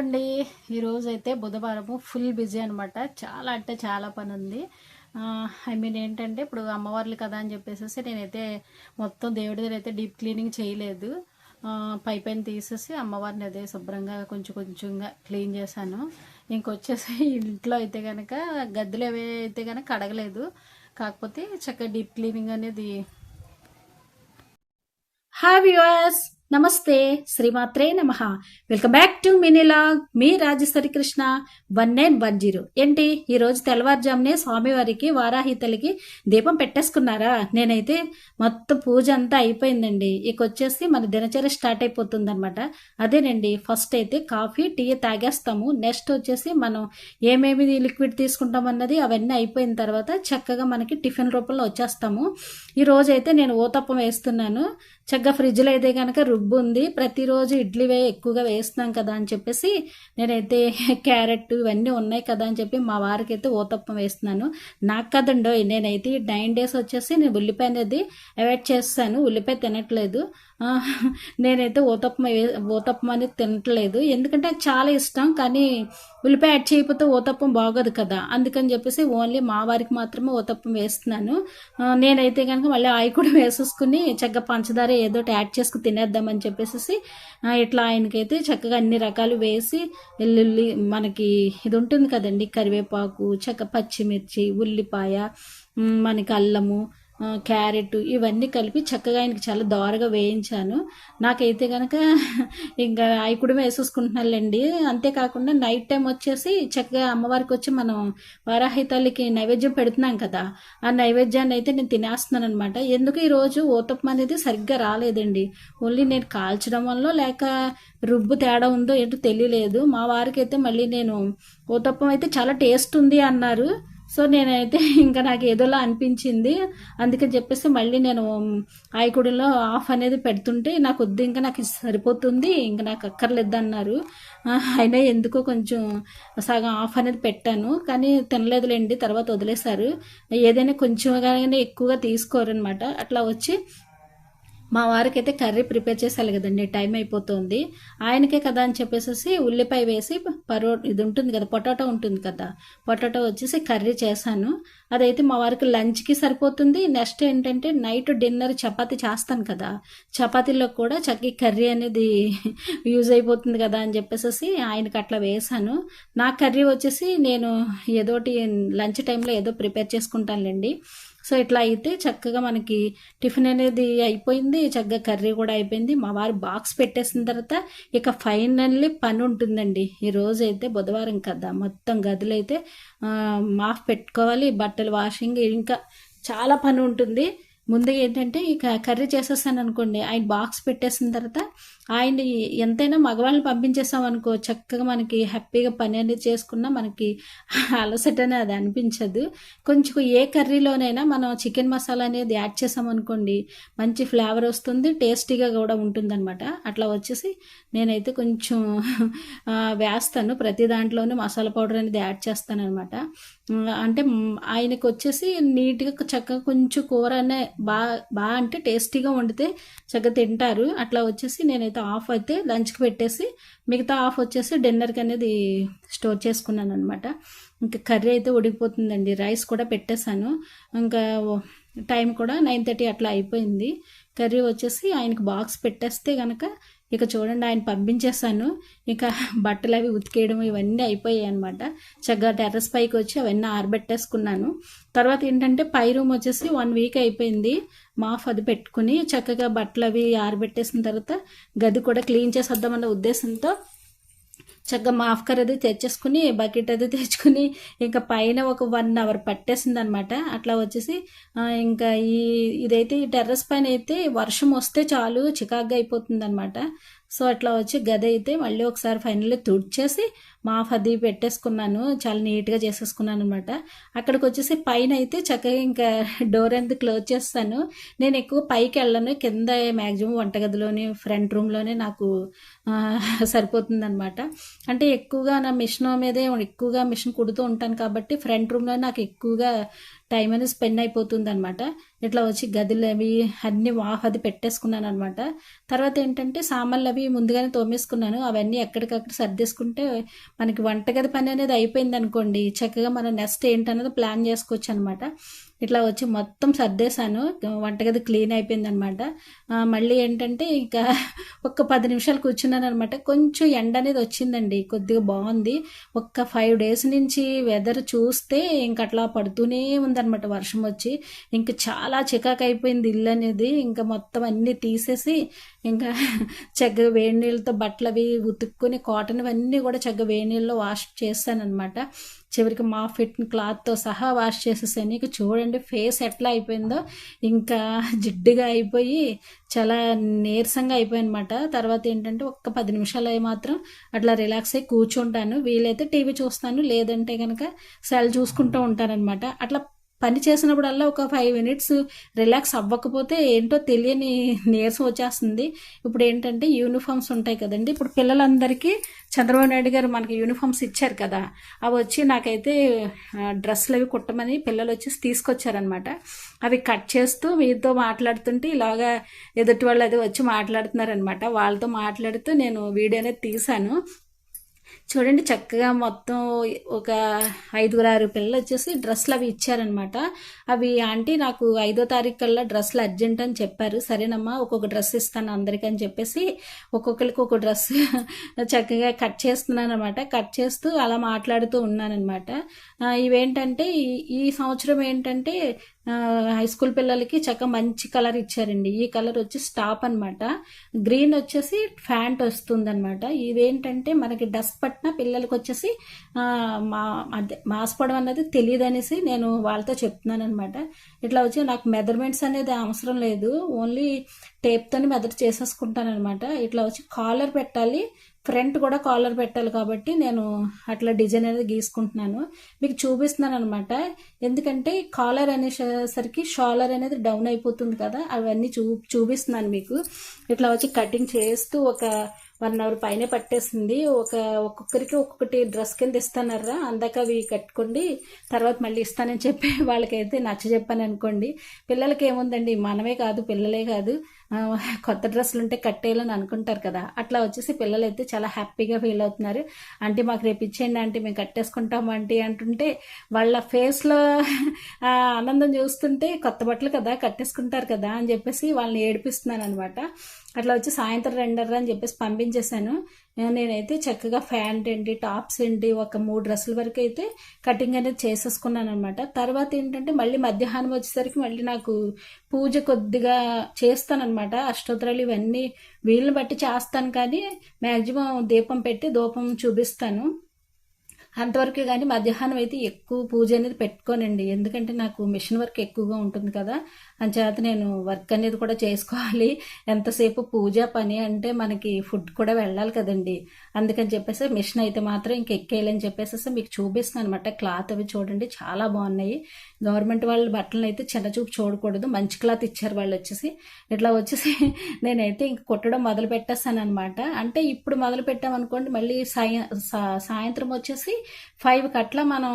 Hello అండి. ఈరోజు అయితే బుధవారము ఫుల్ బిజీ అనమాట చాలా అంటే చాలా పని ఉంది ఐ మీన్ ఏంటంటే ఇప్పుడు అమ్మవార్లు కదా అని చెప్పేసి నేనైతే మొత్తం దేవుడి దగ్గర అయితే డీప్ క్లీనింగ్ చేయలేదు. పై పైన తీసేసి అమ్మవారిని అదే శుభ్రంగా కొంచెం కొంచెంగా క్లీన్ చేశాను. ఇంకొచ్చేసి ఇంట్లో అయితే కనుక గద్దెలు ఏవి అయితే కనుక కడగలేదు. కాకపోతే చక్కగా డీప్ క్లీనింగ్ అనేది హాయ్ వ్యూవర్స్! నమస్తే శ్రీమాత్రే నమ. Welcome back to mini log me Rajeshwari Krishna one nine one zero ఏంటి ఈ రోజు తెల్లవారుజామునే స్వామివారికి వారాహితలకి దీపం పెట్టేసుకున్నారా? నేనైతే మొత్తం పూజ అంతా అయిపోయిందండి. ఇక వచ్చేసి మన దినచర్య స్టార్ట్ అయిపోతుంది అనమాట అదేనండి ఫస్ట్ అయితే కాఫీ టీ తాగేస్తాము. నెక్స్ట్ వచ్చేసి మనం ఏమేమి లిక్విడ్ తీసుకుంటాం అన్నది అవన్నీ అయిపోయిన తర్వాత చక్కగా మనకి టిఫిన్ రూపంలో వచ్చేస్తాము. ఈ అయితే నేను ఊతప్పం వేస్తున్నాను. చక్కగా ఫ్రిడ్జ్లో అయితే కనుక రుబ్బు ఉంది ప్రతిరోజు ఇడ్లీవే ఎక్కువగా వేస్తున్నాం కదా అని చెప్పేసి నేనైతే క్యారెట్ ఇవన్నీ ఉన్నాయి కదా అని చెప్పి మా వారికి అయితే ఊతప్పం వేస్తున్నాను. నాకు కదండో నేనైతే నైన్ డేస్ వచ్చేసి నేను ఉల్లిపాయ అనేది అవాయిడ్ చేస్తాను. ఉల్లిపాయ తినట్లేదు. నేనైతే ఊతప్పం ఓతప్పం ఊతప్పం అనేది తినట్లేదు. ఎందుకంటే నాకు చాలా ఇష్టం కానీ ఉల్లిపాయ యాడ్ చేయకపోతే ఊతప్పం బాగోదు కదా. అందుకని చెప్పేసి ఓన్లీ మా వారికి మాత్రమే ఊతప్పం వేస్తున్నాను. నేనైతే కనుక మళ్ళీ ఆయి కూడా వేసేసుకుని చక్కగా పంచదార ఏదో ఒకటి యాడ్ చేసుకుని తినేద్దామని చెప్పేసి ఇట్లా ఆయనకైతే చక్కగా అన్ని రకాలు వేసి వెల్లుల్లి మనకి ఇది ఉంటుంది కదండి కరివేపాకు చక్క పచ్చిమిర్చి ఉల్లిపాయ మనకి అల్లము క్యారెట్ ఇవన్నీ కలిపి చక్కగా ఆయనకి చాలా దోరగా వేయించాను. నాకైతే కనుక ఇంకా అవి కూడా వేసేసుకుంటున్నానులేండి. అంతేకాకుండా నైట్ టైం వచ్చేసి చక్కగా అమ్మవారికి వచ్చి మనం వారాహితాలకి నైవేద్యం పెడుతున్నాం కదా ఆ నైవేద్యాన్ని అయితే నేను తినేస్తున్నాను అనమాట ఎందుకు ఈరోజు ఊతప్పం అనేది సరిగ్గా రాలేదండి. ఓన్లీ నేను కాల్చడం వల్ల లేక రుబ్బు తేడా ఉందో ఏంటో తెలియలేదు. మా వారికి అయితే మళ్ళీ నేను ఊతప్పం అయితే చాలా టేస్ట్ ఉంది అన్నారు. సో నేనైతే ఇంకా నాకు ఏదోలా అనిపించింది. అందుకని చెప్పేసి మళ్ళీ నేను ఆయకుడిలో ఆఫ్ అనేది పెడుతుంటే నాకు వద్దు ఇంకా నాకు సరిపోతుంది ఇంకా నాకు అక్కర్లేదు అన్నారు అయినా ఎందుకో కొంచెం సగం ఆఫ్ అనేది పెట్టాను కానీ తినలేదులేండి తర్వాత వదిలేశారు. ఏదైనా కొంచెం కానీ ఎక్కువగా తీసుకోరనమాట అట్లా వచ్చి మా వారికైతే కర్రీ ప్రిపేర్ చేసాలి కదండి టైం అయిపోతుంది. ఆయనకే కదా అని చెప్పేసి ఉల్లిపాయ వేసి పరో ఇది ఉంటుంది కదా పొటాటో ఉంటుంది కదా పొటాటో వచ్చేసి కర్రీ చేశాను. అదైతే మా వారికి లంచ్కి సరిపోతుంది. నెక్స్ట్ ఏంటంటే నైట్ డిన్నర్ చపాతి చేస్తాను కదా చపాతీలో కూడా చక్కీ కర్రీ అనేది యూజ్ అయిపోతుంది కదా అని చెప్పేసి ఆయనకి అట్లా వేశాను. నా కర్రీ వచ్చేసి నేను ఏదోటి లంచ్ టైంలో ఏదో ప్రిపేర్ చేసుకుంటానులేండి. సో ఇట్లా అయితే చక్కగా మనకి టిఫిన్ అనేది అయిపోయింది చక్కగా కర్రీ కూడా అయిపోయింది. మా వారు బాక్స్ పెట్టేసిన తర్వాత ఇక ఫైనల్లీ పని ఉంటుందండి. ఈ రోజు అయితే బుధవారం కదా మొత్తం గదులు అయితే మాఫ్ పెట్టుకోవాలి బట్టలు వాషింగ్ ఇంకా చాలా పని ఉంటుంది. ముందు ఏంటంటే ఇక కర్రీ చేసేస్తాను అనుకోండి ఆయన బాక్స్ పెట్టేసిన తర్వాత ఆయన ఎంతైనా మగవాళ్ళని పంపించేసాం అనుకో చక్కగా మనకి హ్యాపీగా పని అనేది చేసుకున్నా మనకి అలసట అనేది అనిపించదు. కొంచెం ఏ కర్రీలోనైనా మనం చికెన్ మసాలా అనేది యాడ్ చేసామనుకోండి మంచి ఫ్లేవర్ వస్తుంది టేస్టీగా కూడా ఉంటుందన్నమాట. అట్లా వచ్చేసి నేనైతే కొంచెం వేస్తాను. ప్రతి దాంట్లోనూ మసాలా పౌడర్ అనేది యాడ్ చేస్తాను అనమాట అంటే ఆయనకు వచ్చేసి నీట్గా చక్కగా కొంచెం కూర అనే బాగా బాగా అంటే టేస్టీగా వండితే చక్కగా తింటారు. అట్లా వచ్చేసి నేను నేనైతే ఆఫ్ అయితే లంచ్కి పెట్టేసి మిగతా ఆఫ్ వచ్చేసి డిన్నర్కి అనేది స్టోర్ చేసుకున్నాను అనమాట ఇంకా కర్రీ అయితే ఉడికిపోతుందండి. రైస్ కూడా పెట్టేశాను. ఇంకా టైం కూడా నైన్ థర్టీ అట్లా అయిపోయింది. కర్రీ వచ్చేసి ఆయనకి బాక్స్ పెట్టేస్తే కనుక ఇక చూడండి ఆయన పంపించేశాను. ఇక బట్టలు అవి ఉతికేయడం ఇవన్నీ అయిపోయాయి అనమాట చక్కగా టెర్రస్ పైకి వచ్చి అవన్నీ ఆరబెట్టేసుకున్నాను. తర్వాత ఏంటంటే పై రూమ్ వచ్చేసి వన్ వీక్ అయిపోయింది. మాఫ్ అది పెట్టుకుని చక్కగా బట్టలు అవి ఆరబెట్టేసిన తర్వాత గది కూడా క్లీన్ చేసేద్దామన్న ఉద్దేశంతో చక్కగా మాఫ్కర్ అది తెచ్చేసుకుని బకెట్ అది తెచ్చుకుని ఇంకా పైన ఒక వన్ అవర్ పట్టేసింది అనమాట అట్లా వచ్చేసి ఇంకా ఈ ఇదైతే ఈ టెర్రస్ పైన అయితే వర్షం వస్తే చాలు చికాగ్గా అయిపోతుంది అనమాట సో అట్లా వచ్చి గది అయితే మళ్ళీ ఒకసారి ఫైనల్లీ తుడిచేసి మాఫ్ అది పెట్టేసుకున్నాను చాలా నీట్గా చేసేసుకున్నాను అనమాట అక్కడికి వచ్చేసి పైన అయితే చక్కగా ఇంకా డోర్ అంతా క్లోజ్ చేస్తాను. నేను ఎక్కువ పైకి వెళ్ళను కింద మ్యాక్సిమం వంటగదిలోని ఫ్రంట్ రూమ్లోనే నాకు సరిపోతుంది అనమాట అంటే ఎక్కువగా నా మిషన్ మీదే ఎక్కువగా మిషన్ కుడుతూ ఉంటాను కాబట్టి ఫ్రంట్ రూమ్లో నాకు ఎక్కువగా టైం అనేది స్పెండ్ అయిపోతుంది అనమాట ఇట్లా వచ్చి గదులు అవి అన్ని వాఫ్ అది పెట్టేసుకున్నాను అనమాట తర్వాత ఏంటంటే సామాన్లు అవి ముందుగానే తోమేసుకున్నాను. అవన్నీ ఎక్కడికక్కడ సర్దేసుకుంటే మనకి వంటగది పని అనేది అయిపోయింది అనుకోండి చక్కగా మనం నెక్స్ట్ ఏంటనేది ప్లాన్ చేసుకోవచ్చు అనమాట ఇట్లా వచ్చి మొత్తం సర్దేశాను. వంటగది క్లీన్ అయిపోయిందనమాట. మళ్ళీ ఏంటంటే ఇంకా ఒక్క పది నిమిషాలు కూర్చున్నాను అనమాట కొంచెం ఎండ అనేది వచ్చిందండి. కొద్దిగా బాగుంది. ఒక్క ఫైవ్ డేస్ నుంచి వెదర్ చూస్తే ఇంక అట్లా పడుతూనే ఉందనమాట వర్షం వచ్చి. ఇంకా చాలా చికాకు అయిపోయింది ఇల్లు అనేది. ఇంకా మొత్తం అన్నీ తీసేసి ఇంకా చక్కగా వేడి నీళ్ళతో బట్టలు అవి ఉతుక్కుని కాటన్ అవన్నీ కూడా చక్కగా వేడి నీళ్ళలో వాష్ చేస్తానమాట అనమాట చివరికి మా ఫిట్ క్లాత్తో సహా వాష్ చేసేసాను ఇక చూడండి ఫేస్ ఎట్లా అయిపోయిందో. ఇంకా జిడ్డుగా అయిపోయి చాలా నీరసంగా అయిపోయిందన్నమాట. తర్వాత ఏంటంటే ఒక్క పది నిమిషాలు అయి మాత్రం అట్లా రిలాక్స్ అయ్యి కూర్చుంటాను. వీలైతే టీవీ చూస్తాను లేదంటే కనుక సెల్ చూసుకుంటూ ఉంటానన్నమాట. అట్లా పని చేసినప్పుడల్లా ఒక ఫైవ్ మినిట్స్ రిలాక్స్ అవ్వకపోతే ఏంటో తెలియని నీరసం వచ్చేస్తుంది. ఇప్పుడు ఏంటంటే యూనిఫామ్స్ ఉంటాయి కదండి. ఇప్పుడు పిల్లలందరికీ చంద్రబాబు నాయుడు గారు మనకి యూనిఫామ్స్ ఇచ్చారు కదా. అవి వచ్చి నాకైతే డ్రెస్సులు అవి కుట్టమని పిల్లలు వచ్చి తీసుకొచ్చారనమాట అవి కట్ చేస్తూ మీతో మాట్లాడుతుంటే ఇలాగా ఎదుటి వాళ్ళు అది వచ్చి మాట్లాడుతున్నారనమాట వాళ్ళతో మాట్లాడుతూ నేను వీడియో అనేది తీశాను. చూడండి చక్కగా మొత్తం ఒక ఐదుగురు ఆరు పిల్లలు వచ్చేసి డ్రెస్సులు అవి ఇచ్చారనమాట అవి ఆంటీ నాకు ఐదో తారీఖు కల్లా డ్రెస్సులు అర్జెంట్ అని చెప్పారు. సరేనమ్మా ఒక్కొక్క డ్రెస్ ఇస్తాను అందరికీ అని చెప్పేసి ఒక్కొక్కరికి ఒక డ్రెస్ చక్కగా కట్ చేస్తున్నాను అనమాట కట్ చేస్తూ అలా మాట్లాడుతూ ఉన్నానమాట ఇవేంటంటే ఈ సంవత్సరం ఏంటంటే హై స్కూల్ పిల్లలకి చక్క మంచి కలర్ ఇచ్చారండి. ఈ కలర్ వచ్చి స్టాప్ అనమాట గ్రీన్ వచ్చేసి ఫ్యాంట్ వస్తుందన్నమాట. ఇదేంటంటే మనకి డస్ట్ పట్టిన పిల్లలకి వచ్చేసి మా అదే మాసిపోవడం అనేది తెలియదు అనేసి నేను వాళ్ళతో చెప్తున్నాను అనమాట ఇట్లా వచ్చి నాకు మెజర్మెంట్స్ అనేది అవసరం లేదు. ఓన్లీ టేప్తోని మెదర్ చేసేసుకుంటాను అనమాట ఇట్లా వచ్చి కాలర్ పెట్టాలి. ఫ్రంట్ కూడా కాలర్ పెట్టాలి కాబట్టి నేను అట్లా డిజైన్ అనేది గీసుకుంటున్నాను. మీకు చూపిస్తున్నాను అనమాట ఎందుకంటే కాలర్ అనేసరికి షాలర్ అనేది డౌన్ అయిపోతుంది కదా అవన్నీ చూ చూపిస్తున్నాను మీకు. ఇట్లా వచ్చి కటింగ్ చేస్తూ ఒక వన్ అవర్ పైన పట్టేసింది. ఒక ఒక్కొక్కరికి ఒక్కొక్కటి డ్రెస్ కింద ఇస్తానర్రా అందాక అవి కట్టుకోండి తర్వాత మళ్ళీ ఇస్తానని చెప్పి వాళ్ళకైతే నచ్చ చెప్పాను అనుకోండి. పిల్లలకి ఏముందండి? మనమే కాదు పిల్లలే కాదు. కొత్త డ్రెస్సులు ఉంటే కట్టేయాలని అనుకుంటారు కదా. అట్లా వచ్చేసి పిల్లలు అయితే చాలా హ్యాపీగా ఫీల్ అవుతున్నారు. అంటే మాకు రేపు ఇచ్చేయండి అంటే మేము కట్టేసుకుంటాం అంటే అంటుంటే వాళ్ళ ఫేస్లో ఆనందం చూస్తుంటే కొత్త బట్టలు కదా కట్టేసుకుంటారు కదా అని చెప్పేసి వాళ్ళని ఏడిపిస్తున్నాను అనమాట అట్లా వచ్చి సాయంత్రం రెండర్ర అని చెప్పేసి పంపించేశాను. నేనైతే చక్కగా ఫ్యాంట్ ఏంటి టాప్స్ ఏంటి ఒక మూడు డ్రెస్సుల వరకు అయితే కటింగ్ అనేది చేసేసుకున్నాను అనమాట తర్వాత ఏంటంటే మళ్ళీ మధ్యాహ్నం వచ్చేసరికి మళ్ళీ నాకు పూజ కొద్దిగా చేస్తానమాట అష్టోత్తరాలు ఇవన్నీ వీళ్ళని బట్టి చేస్తాను కానీ మ్యాక్సిమం దీపం పెట్టి దూపం చూపిస్తాను. అంతవరకు కానీ మధ్యాహ్నం అయితే ఎక్కువ పూజ అనేది పెట్టుకోనండి. ఎందుకంటే నాకు మిషన్ వర్క్ ఎక్కువగా ఉంటుంది కదా. అంచేత నేను వర్క్ అనేది కూడా చేసుకోవాలి. ఎంతసేపు పూజ పని అంటే మనకి ఫుడ్ కూడా వెళ్ళాలి కదండి. అందుకని చెప్పేసి మిషన్ అయితే మాత్రం ఇంక ఎక్కేయాలని చెప్పేసి మీకు చూపిస్తాను అనమాట క్లాత్ అవి చూడండి చాలా బాగున్నాయి. గవర్నమెంట్ వాళ్ళ బట్టలను అయితే చిన్న చూపు చూడకూడదు. మంచి క్లాత్ ఇచ్చారు వాళ్ళు వచ్చేసి. ఇట్లా వచ్చేసి నేనైతే ఇంక కుట్టడం మొదలు పెట్టేస్తాను అనమాట అంటే ఇప్పుడు మొదలు పెట్టామనుకోండి మళ్ళీ సాయం సాయంత్రం వచ్చేసి ఫైవ్కి అట్లా మనం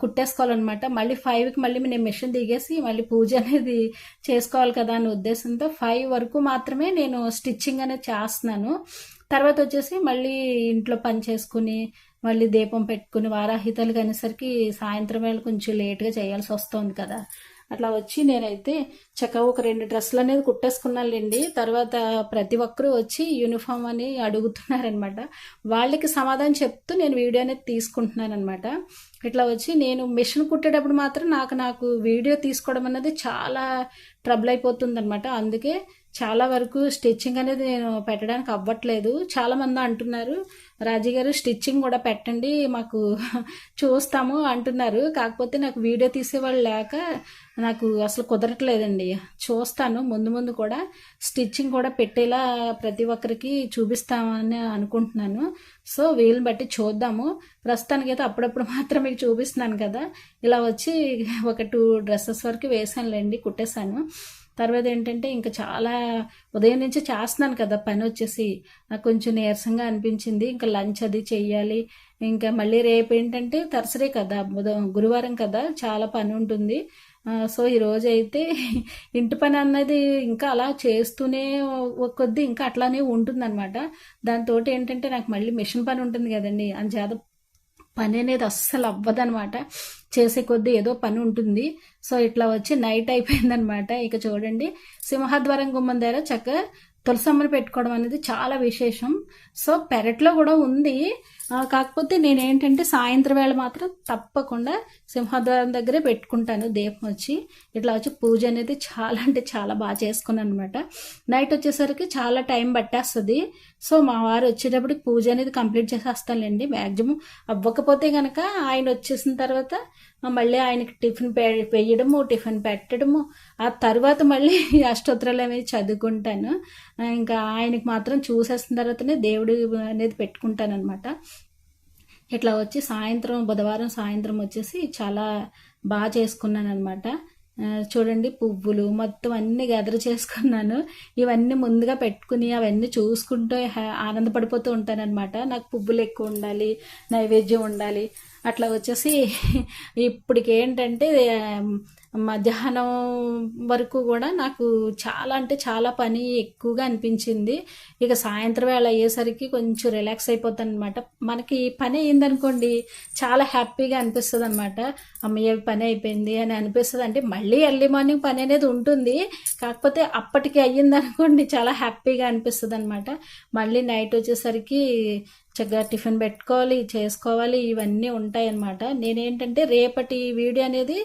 కుట్టేసుకోవాలన్నమాట. మళ్ళీ ఫైవ్కి మళ్ళీ నేను మిషన్ దిగేసి మళ్ళీ పూజ అనేది చేసుకోవాలి కదా అనే ఉద్దేశంతో ఫైవ్ వరకు మాత్రమే నేను స్టిచ్చింగ్ అనేది చేస్తున్నాను. తర్వాత వచ్చేసి మళ్ళీ ఇంట్లో పని చేసుకుని మళ్ళీ దీపం పెట్టుకుని వారాహితలు కనేసరికి సాయంత్రం వేళ కొంచెం లేట్గా చేయాల్సి వస్తుంది కదా. అట్లా వచ్చి నేనైతే చక్కగా ఒక రెండు డ్రెస్సులు అనేది కుట్టేసుకున్నానులేండి. తర్వాత ప్రతి ఒక్కరూ వచ్చి యూనిఫామ్ అని అడుగుతున్నారనమాట. వాళ్ళకి సమాధానం చెప్తూ నేను వీడియో అనేది తీసుకుంటున్నానమాట ఇట్లా వచ్చి నేను మిషన్ కుట్టేటప్పుడు మాత్రం నాకు నాకు వీడియో తీసుకోవడం అనేది చాలా ట్రబుల్ అయిపోతుంది అనమాట అందుకే చాలా వరకు స్టిచ్చింగ్ అనేది నేను పెట్టడానికి అవ్వట్లేదు. చాలామంది అంటున్నారు రాజీ గారు స్టిచ్చింగ్ కూడా పెట్టండి మాకు చూస్తాము అంటున్నారు. కాకపోతే నాకు వీడియో తీసేవాళ్ళు లేక నాకు అసలు కుదరట్లేదండి. చూస్తాను ముందు ముందు కూడా స్టిచ్చింగ్ కూడా పెట్టేలా ప్రతి ఒక్కరికి చూపిస్తామని అనుకుంటున్నాను. సో వీళ్ళని బట్టి చూద్దాము. ప్రస్తుతానికి అయితే అప్పుడప్పుడు మాత్రం మీకు చూపిస్తున్నాను కదా. ఇలా వచ్చి ఒక టూ డ్రెస్సెస్ వరకు వేసానులేండి కుట్టేశాను. తర్వాత ఏంటంటే ఇంకా చాలా ఉదయం నుంచి చేస్తున్నాను కదా పని వచ్చేసి. నాకు కొంచెం నీరసంగా అనిపించింది. ఇంకా లంచ్ అది చెయ్యాలి. ఇంకా మళ్ళీ రేపు ఏంటంటే తరసరే కదా గురువారం కదా చాలా పని ఉంటుంది. సో ఈ అయితే ఇంటి పని అన్నది ఇంకా అలా చేస్తూనే కొద్ది ఇంకా అట్లానే ఉంటుందన్నమాట. దాంతో ఏంటంటే నాకు మళ్ళీ మిషన్ పని ఉంటుంది కదండి. అంచేత పని అనేది అస్సలు అవ్వదనమాట చేసే కొద్దీ ఏదో పని ఉంటుంది. సో ఇట్లా వచ్చి నైట్ అయిపోయిందనమాట. ఇక చూడండి. సింహద్వారం గుమ్మం దగ్గర చక్కగా తులసమ్మని పెట్టుకోవడం అనేది చాలా విశేషం. సో పెరట్లో కూడా ఉంది. కాకపోతే నేనేంటంటే సాయంత్రం వేళ మాత్రం తప్పకుండా సింహద్వారం దగ్గరే పెట్టుకుంటాను దీపం వచ్చి. ఇట్లా వచ్చి పూజ అనేది చాలా అంటే చాలా బాగా చేసుకున్నాను అనమాట నైట్ వచ్చేసరికి చాలా టైం పట్టేస్తుంది. సో మా వారు వచ్చేటప్పటికి పూజ అనేది కంప్లీట్ చేసేస్తానులేండి మ్యాక్సిమం. అవ్వకపోతే కనుక ఆయన వచ్చేసిన తర్వాత మళ్ళీ ఆయనకి టిఫిన్ పే వేయడము టిఫిన్ పెట్టడము ఆ తర్వాత మళ్ళీ అష్టోత్తరాలు అనేది చదువుకుంటాను. ఇంకా ఆయనకి మాత్రం చూసేసిన తర్వాతనే దేవుడు అనేది పెట్టుకుంటాను అనమాట ఇట్లా వచ్చి సాయంత్రం బుధవారం సాయంత్రం వచ్చేసి చాలా బాగా చేసుకున్నాను అనమాట చూడండి పువ్వులు మొత్తం అన్ని గెదర్ చేసుకున్నాను. ఇవన్నీ ముందుగా పెట్టుకుని అవన్నీ చూసుకుంటూ హ్యా- ఆనందపడిపోతూ ఉంటానన్నమాట. నాకు పువ్వులు ఎక్కువ ఉండాలి నైవేద్యం ఉండాలి. అట్లా వచ్చేసి ఇప్పటికి ఏంటంటే మధ్యాహ్నం వరకు కూడా నాకు చాలా అంటే చాలా పని ఎక్కువగా అనిపించింది. ఇక సాయంత్రం వేళ అయ్యేసరికి కొంచెం రిలాక్స్ అయిపోతాను అనమాట మనకి పని అయిందనుకోండి చాలా హ్యాపీగా అనిపిస్తుంది అనమాట అమ్మయ్య పని అయిపోయింది అని అనిపిస్తుంది. అంటే మళ్ళీ ఎర్లీ మార్నింగ్ పని అనేది ఉంటుంది. కాకపోతే అప్పటికి అయ్యిందనుకోండి చాలా హ్యాపీగా అనిపిస్తుంది అనమాట మళ్ళీ నైట్ వచ్చేసరికి చక్కగా టిఫిన్ పెట్టుకోవాలి చేసుకోవాలి ఇవన్నీ ఉంటాయి అన్నమాట నేనేంటంటే రేపటి వీడియో అనేది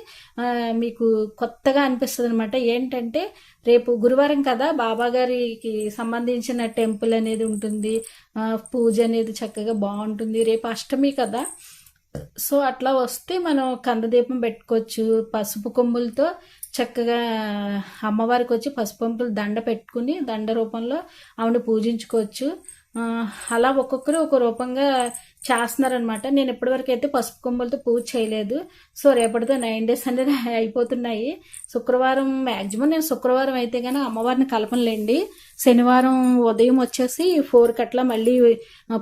మీకు కొత్తగా అనిపిస్తుంది అనమాట ఏంటంటే రేపు గురువారం కదా బాబా గారికి సంబంధించిన టెంపుల్ అనేది ఉంటుంది. పూజ అనేది చక్కగా బాగుంటుంది. రేపు అష్టమి కదా. సో అట్లా వస్తే మనం కందదీపం పెట్టుకోవచ్చు. పసుపు కొమ్ములతో చక్కగా అమ్మవారికి వచ్చి పసుపు కొమ్ములు దండ పెట్టుకుని దండ రూపంలో ఆవిడ పూజించుకోవచ్చు. అలా ఒక్కొక్కరు ఒక రూపంగా చేస్తున్నారనమాట నేను ఇప్పటివరకు అయితే పసుపు కొమ్మలతో పూజ చేయలేదు. సో రేపటితో నైన్ డేస్ అనేది అయిపోతున్నాయి. శుక్రవారం మ్యాక్సిమం నేను శుక్రవారం అయితే కానీ అమ్మవారిని కలపనులేండి. శనివారం ఉదయం వచ్చేసి ఫోర్ కట్లా మళ్ళీ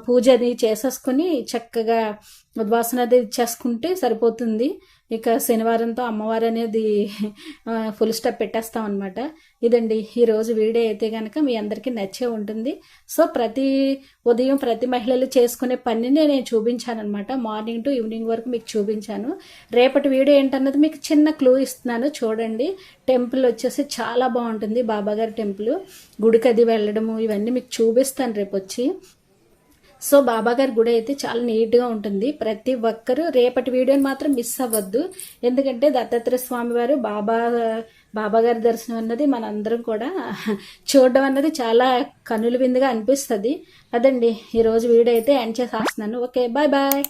పూజ అది చేసేసుకొని చక్కగా ఉద్వాసన అది ఇచ్చేసుకుంటే సరిపోతుంది. ఇక శనివారంతో అమ్మవారు అనేది ఫుల్ స్టాప్ పెట్టేస్తాం అనమాట ఇదండి ఈరోజు వీడియో అయితే కనుక మీ అందరికీ నచ్చే ఉంటుంది. సో ప్రతి ఉదయం ప్రతి మహిళలు చేసుకునే పనిని నేను చూపించాను అనమాట మార్నింగ్ టు ఈవినింగ్ వరకు మీకు చూపించాను. రేపటి వీడియో ఏంటన్నది మీకు చిన్న క్లూ ఇస్తున్నాను చూడండి. టెంపుల్ వచ్చేసి చాలా బాగుంటుంది బాబాగారి టెంపుల్. గుడికి అది వెళ్ళడము ఇవన్నీ మీకు చూపిస్తాను రేపు వచ్చి సో బాబాగారి గుడి అయితే చాలా నీట్గా ఉంటుంది. ప్రతి ఒక్కరూ రేపటి వీడియోని మాత్రం మిస్ అవ్వద్దు. ఎందుకంటే దత్తాత్రేయ స్వామి వారు బాబా బాబాగారి దర్శనం అన్నది మనందరం కూడా చూడడం అన్నది చాలా కనుల విందుగా అనిపిస్తుంది. అదండి ఈరోజు వీడియో అయితే ఎండ్ చేసేస్తున్నాను. Okay bye bye.